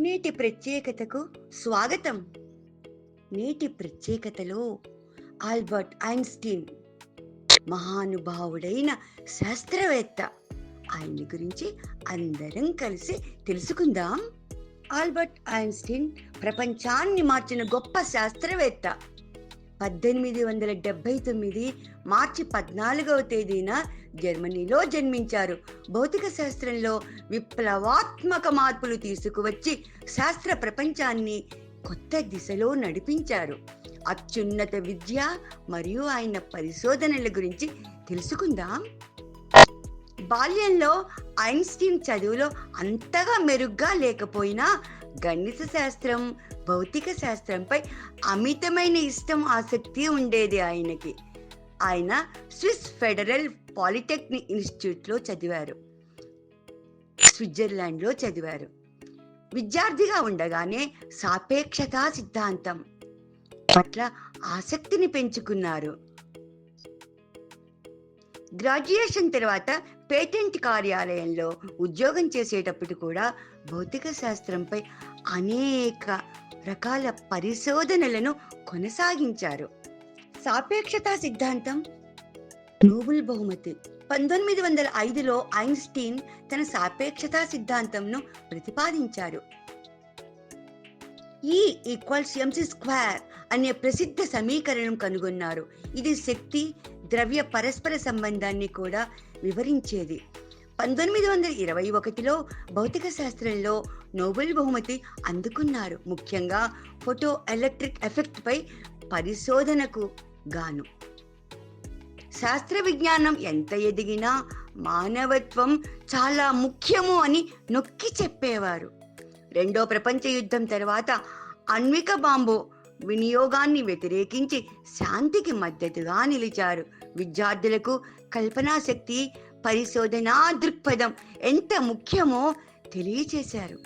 నేటి ప్రత్యేకతకు స్వాగతం. నేటి ప్రత్యేకతలో ఆల్బర్ట్ ఐన్స్టీన్ మహానుభావుడైన శాస్త్రవేత్త. ఆయన గురించి అందరం కలిసి తెలుసుకుందాం. ఆల్బర్ట్ ఐన్స్టీన్ ప్రపంచాన్ని మార్చిన గొప్ప శాస్త్రవేత్త. పద్దెనిమిది వందల డెబ్బై తొమ్మిది మార్చి పద్నాలుగవ తేదీన జర్మనీలో జన్మించారు. భౌతిక శాస్త్రంలో విప్లవాత్మక మార్పులు తీసుకువచ్చి శాస్త్ర ప్రపంచాన్ని కొత్త దిశలో నడిపించారు. అత్యున్నత విద్య మరియు ఆయన పరిశోధనల గురించి తెలుసుకుందాం. బాల్యంలో ఐన్స్టీన్ చదువులో అంతగా మెరుగ్గా లేకపోయినా గణిత శాస్త్రం భౌతిక శాస్త్రంపై అమితమైన ఇష్టం ఆసక్తి ఉండేది ఆయనకి. ఆయన స్విస్ ఫెడరల్ పాలిటెక్నిక్ ఇన్స్టిట్యూట్లో చదివారు. స్విట్జర్లాండ్లో చదివారు. విద్యార్థిగా ఉండగానే సాపేక్షతా సిద్ధాంతం పట్ల ఆసక్తిని పెంచుకున్నారు. గ్రాడ్యుయేషన్ తర్వాత పేటెంట్ కార్యాలయంలో ఉద్యోగం చేసేటప్పుడు కూడా భౌతిక శాస్త్రంపై అనేక రకాల పరిశోధనలను కొనసాగించారు. సాపేక్షతా సిద్ధాంతం నోబుల్ బహుమతి. పంతొమ్మిది వందల ఐదులో ఐన్స్టీన్ తన సాపేక్షతా సిద్ధాంతంను ప్రతిపాదించారు. ఈ ఈక్వల్స్ ఎంసీ స్క్వేర్ అనే ప్రసిద్ధ సమీకరణం కనుగొన్నారు. ఇది శక్తి ద్రవ్య పరస్పర సంబంధాన్ని కూడా వివరించేది. పంతొమ్మిది వందల ఇరవై ఒకటిలో భౌతిక శాస్త్రంలో నోబెల్ బహుమతి అందుకున్నారు. ముఖ్యంగా ఫోటో ఎలక్ట్రిక్ ఎఫెక్ట్పై పరిశోధనకు గాను. శాస్త్ర విజ్ఞానం ఎంత ఎదిగినా మానవత్వం చాలా ముఖ్యము అని నొక్కి చెప్పేవారు. రెండో ప్రపంచ యుద్ధం తర్వాత అణ్విక బాంబు వినియోగాన్ని వ్యతిరేకించి శాంతికి మద్దతుగా నిలిచారు. విద్యార్థులకు కల్పనాశక్తి పరిశోధనా దృక్పథం ఎంత ముఖ్యమో తెలియచేశారు.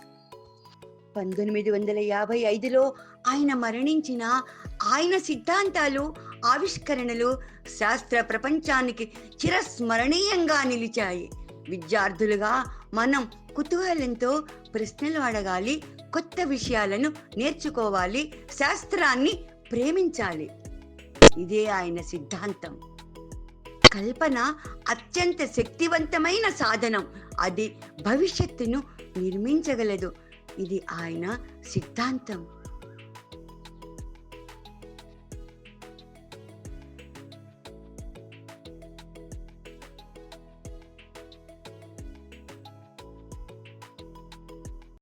పంతొమ్మిది వందల యాభై ఐదులో ఆయన మరణించిన ఆయన సిద్ధాంతాలు ఆవిష్కరణలు శాస్త్ర ప్రపంచానికి చిరస్మరణీయంగా నిలిచాయి. విద్యార్థులుగా మనం కుతూహలంతో ప్రశ్నలు అడగాలి కొత్త విషయాలను నేర్చుకోవాలి శాస్త్రాన్ని ప్రేమించాలి. ఇదే ఆయన సిద్ధాంతం. కల్పన అత్యంత శక్తివంతమైన సాధనం. అది భవిష్యత్తును నిర్మించగలదు. ఇది ఆయన సిద్ధాంతం.